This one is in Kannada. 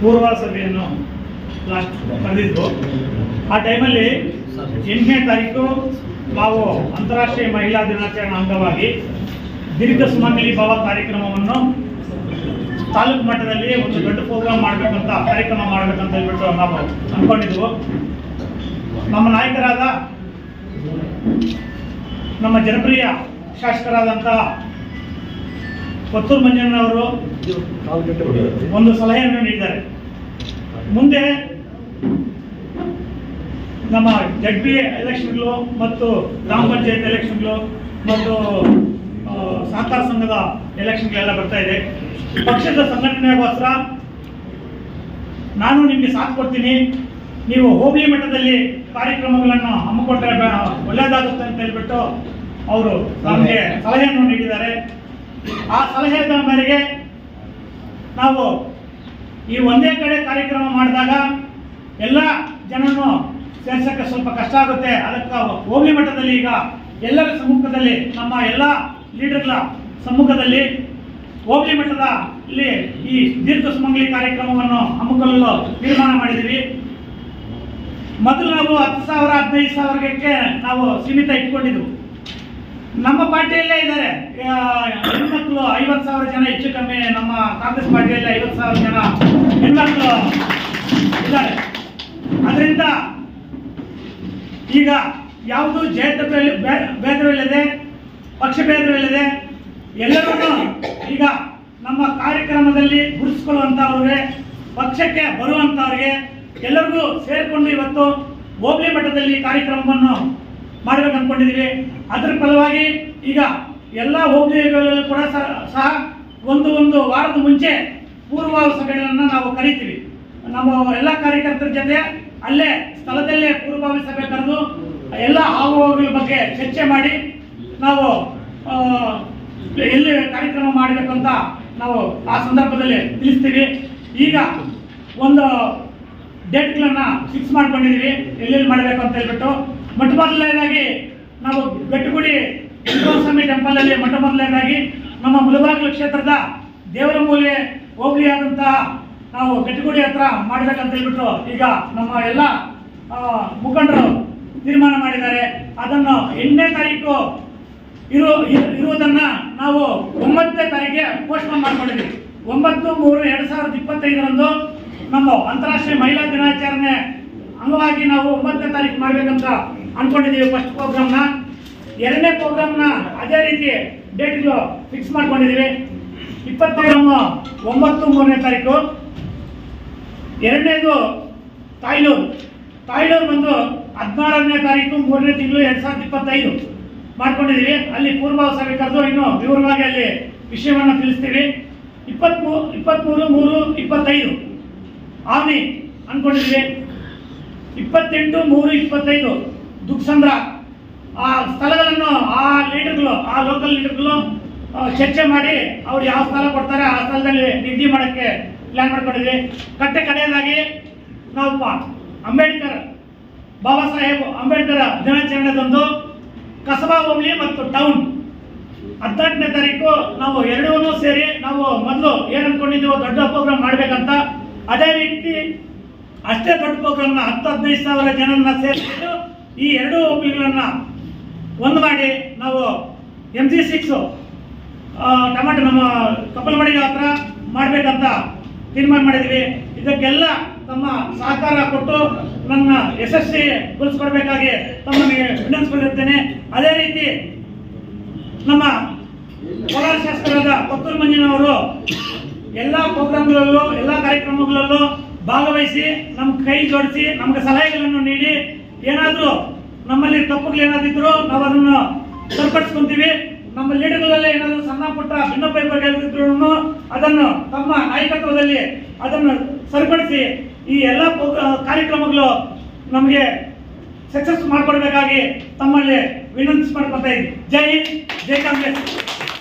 ಪೂರ್ವ ಸಭೆಯನ್ನು ಲಾಸ್ಟ್ ಕರೆದಿದ್ದು, ಆ ಟೈಮಲ್ಲಿ ಎಂಟನೇ ತಾರೀಕು ನಾವು ಅಂತಾರಾಷ್ಟ್ರೀಯ ಮಹಿಳಾ ದಿನಾಚರಣೆ ಅಂಗವಾಗಿ ದೀರ್ಘ ಸುಮಂಗಲಿ ಭಾವ ಕಾರ್ಯಕ್ರಮವನ್ನು ತಾಲೂಕು ಮಟ್ಟದಲ್ಲಿ ಒಂದು ದೊಡ್ಡ ಪ್ರೋಗ್ರಾಮ್ ಮಾಡಬೇಕಂತ ಕಾರ್ಯಕ್ರಮ ಮಾಡಬೇಕಂತ ಹೇಳ್ಬಿಟ್ಟು ನಾವು ಅಂದ್ಕೊಂಡಿದ್ವು ನಮ್ಮ ನಾಯಕರಾದ ನಮ್ಮ ಜನಪ್ರಿಯ ಶಾಸಕರಾದಂತಹ ಕೊತ್ತೂರು ಮಂಜಣ್ಣನವರು ಒಂದು ಸಲಹೆಯನ್ನು ನೀಡಿದ್ದಾರೆ. ಮುಂದೆ ನಮ್ಮ ಜಡ್ ಬಿ ಎಲೆಕ್ಷನ್ಗಳು ಮತ್ತು ಗ್ರಾಮ ಪಂಚಾಯತ್ ಎಲೆಕ್ಷನ್ಗಳು ಮತ್ತು ಸಹಕಾರ ಸಂಘದ ಎಲೆಕ್ಷನ್ಗಳೆಲ್ಲ ಬರ್ತಾ ಇದೆ. ಪಕ್ಷದ ಸಂಘಟನೆಗೋಸ್ಕರ ನಾನು ನಿಮಗೆ ಸಾಥ್ ಕೊಡ್ತೀನಿ. ನೀವು ಹೋಬಳಿ ಮಟ್ಟದಲ್ಲಿ ಕಾರ್ಯಕ್ರಮಗಳನ್ನು ಹಮ್ಮಿಕೊಂಡ್ರೆ ಒಳ್ಳೇದಾಗುತ್ತೆ ಅಂತ ಹೇಳ್ಬಿಟ್ಟು ಅವರು ನಮಗೆ ಸಲಹೆಯನ್ನು ನೀಡಿದ್ದಾರೆ. ಆ ಸಲಹೆದ ಮೇರೆಗೆ ನಾವು ಈ ಒಂದೇ ಕಡೆ ಕಾರ್ಯಕ್ರಮ ಮಾಡಿದಾಗ ಎಲ್ಲ ಜನನು ಸೇರ್ಸಕ್ಕೆ ಸ್ವಲ್ಪ ಕಷ್ಟ ಆಗುತ್ತೆ. ಅದಕ್ಕೆ ಹೋಬಳಿ ಮಟ್ಟದಲ್ಲಿ ಈಗ ಎಲ್ಲರ ಸಮ್ಮುಖದಲ್ಲಿ ನಮ್ಮ ಎಲ್ಲ ಲೀಡರ್ಗಳ ಸಮ್ಮುಖದಲ್ಲಿ ಹೋಬಳಿ ಮಟ್ಟದ ಇಲ್ಲಿ ಈ ದೀರ್ಘ ಸುಮಂಗಲಿ ಕಾರ್ಯಕ್ರಮವನ್ನು ಹಮ್ಮಿಕೊಳ್ಳಲು ತೀರ್ಮಾನ ಮಾಡಿದ್ದೀವಿ. ಮೊದಲು ನಾವು ಹತ್ತು ಸಾವಿರ, ಹದಿನೈದು ಸಾವಿರಕ್ಕೆ ನಾವು ಸೀಮಿತ ಇಟ್ಕೊಂಡಿದ್ವು ನಮ್ಮ ಪಾರ್ಟಿಯಲ್ಲೇ ಇದ್ದಾರೆ. ಹೆಣ್ಮಕ್ಳು ಐವತ್ತು ಸಾವಿರ ಜನ, ಹೆಚ್ಚು ಕಮ್ಮಿ ನಮ್ಮ ಕಾಂಗ್ರೆಸ್ ಪಾರ್ಟಿಯಲ್ಲಿ ಐವತ್ತು ಸಾವಿರ ಜನ ಹೆಣ್ಮಕ್ಳು ಇದ್ದಾರೆ. ಅದರಿಂದ ಈಗ ಯಾವುದು ಜಯದ ಭೇದವಿಲ್ಲದೆ, ಪಕ್ಷ ಭೇದವಿಲ್ಲದೆ ಎಲ್ಲರೂ ಈಗ ನಮ್ಮ ಕಾರ್ಯಕ್ರಮದಲ್ಲಿ ಗುರುತಿಸ್ಕೊಳ್ಳುವಂಥವ್ರಿಗೆ ಪಕ್ಷಕ್ಕೆ ಬರುವಂಥವ್ರಿಗೆ ಎಲ್ಲರಿಗೂ ಸೇರಿಕೊಂಡು ಇವತ್ತು ಹೋಬಳಿ ಮಟ್ಟದಲ್ಲಿ ಕಾರ್ಯಕ್ರಮವನ್ನು ಮಾಡ್ಬೇಕು ಅಂದ್ಕೊಂಡಿದ್ದೀವಿ ಅದರ ಫಲವಾಗಿ ಈಗ ಎಲ್ಲ ಹೋಬಳಿಗಳಲ್ಲೂ ಕೂಡ ಸಹ ಒಂದು ಒಂದು ವಾರದ ಮುಂಚೆ ಪೂರ್ವ ಸಭೆಗಳನ್ನು ನಾವು ಕರಿತೀವಿ. ನಮ್ಮ ಎಲ್ಲ ಕಾರ್ಯಕರ್ತರ ಜೊತೆ ಅಲ್ಲೇ ಸ್ಥಳದಲ್ಲೇ ಪೂರ್ವಭಾವಿ ಸಭೆ ಕರೆದು ಎಲ್ಲ ಹಾವುಗಳ ಬಗ್ಗೆ ಚರ್ಚೆ ಮಾಡಿ ನಾವು ಎಲ್ಲಿ ಕಾರ್ಯಕ್ರಮ ಮಾಡಬೇಕು ಅಂತ ನಾವು ಆ ಸಂದರ್ಭದಲ್ಲಿ ತಿಳಿಸ್ತೀವಿ. ಈಗ ಒಂದು ಡೇಟ್ಗಳನ್ನು ಫಿಕ್ಸ್ ಮಾಡ್ಕೊಂಡಿದೀವಿ. ಎಲ್ಲೆಲ್ಲಿ ಮಾಡಬೇಕು ಅಂತ ಹೇಳ್ಬಿಟ್ಟು ಮೊಟ್ಟ ಮೊದಲನೇದಾಗಿ ನಾವು ಬೆಟ್ಟಗುಡಿ ಸ್ವಾಮಿ ಟೆಂಪಲಲ್ಲಿ ಮೊಟ್ಟ ಮೊದಲನೇದಾಗಿ ನಮ್ಮ ಮುಲಬಾಗಲು ಕ್ಷೇತ್ರದ ದೇವರ ಮೂಲೆ ಹೋಬಳಿಯಾದಂತಹ ನಾವು ಬೆಟ್ಟಗುಡಿ ಹತ್ರ ಮಾಡಬೇಕಂತ ಹೇಳ್ಬಿಟ್ಟು ಈಗ ನಮ್ಮ ಎಲ್ಲ ಮುಖಂಡರು ತೀರ್ಮಾನ ಮಾಡಿದ್ದಾರೆ. ಅದನ್ನು ಎಂಟನೇ ತಾರೀಕು ಇರೋ, ಇರು- ಇರುವುದನ್ನ ನಾವು ಒಂಬತ್ತನೇ ತಾರೀಕಿಗೆ ಪೋಸ್ಟ್ಪೋನ್ ಮಾಡ್ಕೊಂಡಿದ್ದೀವಿ. ಒಂಬತ್ತು ಮೂರು ಎರಡ್ ಸಾವಿರದ ಇಪ್ಪತ್ತೈದರಂದು ನಮ್ಮ ಅಂತಾರಾಷ್ಟ್ರೀಯ ಮಹಿಳಾ ದಿನಾಚರಣೆ ಅಂಗವಾಗಿ ನಾವು ಒಂಬತ್ತನೇ ತಾರೀಕು ಮಾಡ್ಬೇಕಂತ ಅನ್ಕೊಂಡಿದ್ದೀವಿ ಫಸ್ಟ್ ಪ್ರೋಗ್ರಾಮ್ನ ಎರಡನೇ ಪ್ರೋಗ್ರಾಮ್ನ ಅದೇ ರೀತಿ ಡೇಟ್ಗಳು ಫಿಕ್ಸ್ ಮಾಡ್ಕೊಂಡಿದ್ದೀವಿ ಇಪ್ಪತ್ತೈದು ಒಂಬತ್ತು ಮೂರನೇ ತಾರೀಕು. ಎರಡನೇದು ತಾಯ್ಲೂರು. ತಾಯ್ಲೂರು ಬಂದು ಹದಿನಾರನೇ ತಾರೀಕು, ಮೂರನೇ ತಿಂಗಳು ಎರಡು ಸಾವಿರದ ಇಪ್ಪತ್ತೈದು ಮಾಡ್ಕೊಂಡಿದ್ದೀವಿ ಅಲ್ಲಿ ಪೂರ್ವ ಸಭೆ ಕರೆದು ಇನ್ನು ವಿವರವಾಗಿ ಅಲ್ಲಿ ವಿಷಯವನ್ನು ತಿಳಿಸ್ತೀವಿ. ಇಪ್ಪತ್ಮೂ ಇಪ್ಪತ್ತ್ಮೂರು ಮೂರು, ಇಪ್ಪತ್ತೈದು. ಆಮಿ ಅನ್ಕೊಂಡಿದೀವಿ. ಇಪ್ಪತ್ತೆಂಟು, ಮೂರು, ಇಪ್ಪತ್ತೈದು. ದುಕ್ಸಂದ್ರ ಆ ಸ್ಥಳಗಳನ್ನು, ಆ ಲೀಡರ್ಗಳು, ಆ ಲೋಕಲ್ ಲೀಡರ್ಗಳು ಚರ್ಚೆ ಮಾಡಿ ಅವ್ರು ಯಾವ ಸ್ಥಳ ಕೊಡ್ತಾರೆ, ಆ ಸ್ಥಳದಲ್ಲಿ ನಿಧಿ ಮಾಡೋಕ್ಕೆ ಪ್ಲಾನ್ ಮಾಡ್ಕೊಂಡಿದ್ವಿ. ಕಟ್ಟೆ ಕಡೆಯದಾಗಿ ನಾವು ಅಂಬೇಡ್ಕರ್, ಬಾಬಾ ಸಾಹೇಬ್ ಅಂಬೇಡ್ಕರ್ ದಿನಾಚರಣೆದೊಂದು ಕಸಬಾ ಹೋಬಳಿ ಮತ್ತು ಟೌನ್ ಹದಿನೆಂಟನೇ ತಾರೀಕು ನಾವು ಎರಡೂ ಸೇರಿ ನಾವು ಮೊದಲು ಏನು ಅನ್ಕೊಂಡಿದ್ದೀವೋ ದೊಡ್ಡ ಪ್ರೋಗ್ರಾಮ್ ಮಾಡಬೇಕಂತ, ಅದೇ ರೀತಿ ಅಷ್ಟೇ ದೊಡ್ಡ ಪ್ರೋಗ್ರಾಮ್ನ ಹತ್ತು ಹದಿನೈದು ಸಾವಿರ ಜನರನ್ನ ಸೇರಿಸಿಟ್ಟು ಈ ಎರಡೂ ಹೋಬಳಿಗಳನ್ನ ಒಂದು ಮಾಡಿ ನಾವು ಎಂ ಜಿ ಸಿಕ್ಸು ಟಮಾಟೋ ನಮ್ಮ ಕಪ್ಪಲಮಡಿ ಹತ್ರ ಮಾಡಬೇಕಂತ ತೀರ್ಮಾನ ಮಾಡಿದ್ವಿ. ಇದಕ್ಕೆಲ್ಲ ತಮ್ಮ ಸಹಕಾರ ಕೊಟ್ಟು ನನ್ನ ಯಶಸ್ವಿಗೊಳಿಸ್ಕೊಡ್ಬೇಕಾಗಿ ತಮ್ಮನ್ನು ವಿನಂತಿಸ್ಕೊಂಡಿರ್ತೇನೆ ಅದೇ ರೀತಿ ನಮ್ಮ ಕೋಲಾರ ಶಾಸಕರಾದ ಕೊತ್ತೂರು ಮಂಜಿನವರು ಎಲ್ಲ ಪ್ರೋಗ್ರಾಮ್ಗಳಲ್ಲೂ, ಎಲ್ಲ ಕಾರ್ಯಕ್ರಮಗಳಲ್ಲೂ ಭಾಗವಹಿಸಿ ನಮ್ಮ ಕೈ ಜೋಡಿಸಿ ನಮಗೆ ಸಲಹೆಗಳನ್ನು ನೀಡಿ ಏನಾದರೂ ನಮ್ಮಲ್ಲಿ ತಪ್ಪುಗಳು ಏನಾದಿದ್ರು ನಾವು ಅದನ್ನು ಸರಿಪಡಿಸ್ಕೊಂತೀವಿ. ನಮ್ಮ ಲೀಡರ್ಗಳಲ್ಲೇ ಏನಾದರೂ ಸಣ್ಣ ಪುಟ್ಟ ಭಿನ್ನಪೈಪಗಳಿದ್ರು ಅದನ್ನು ತಮ್ಮ ನಾಯಕತ್ವದಲ್ಲಿ ಅದನ್ನು ಸರಿಪಡಿಸಿ ಈ ಎಲ್ಲ ಕಾರ್ಯಕ್ರಮಗಳು ನಮಗೆ ಸಕ್ಸಸ್ ಮಾಡಿಕೊಡ್ಬೇಕಾಗಿ ತಮ್ಮಲ್ಲಿ ವಿನಂತಿಸಿ ಮಾಡ್ಕೊತಾ ಇದ್ದೀವಿ ಜೈ ಹಿಂದ್, ಜೈ ಕಾಂಗ್ರೆಸ್.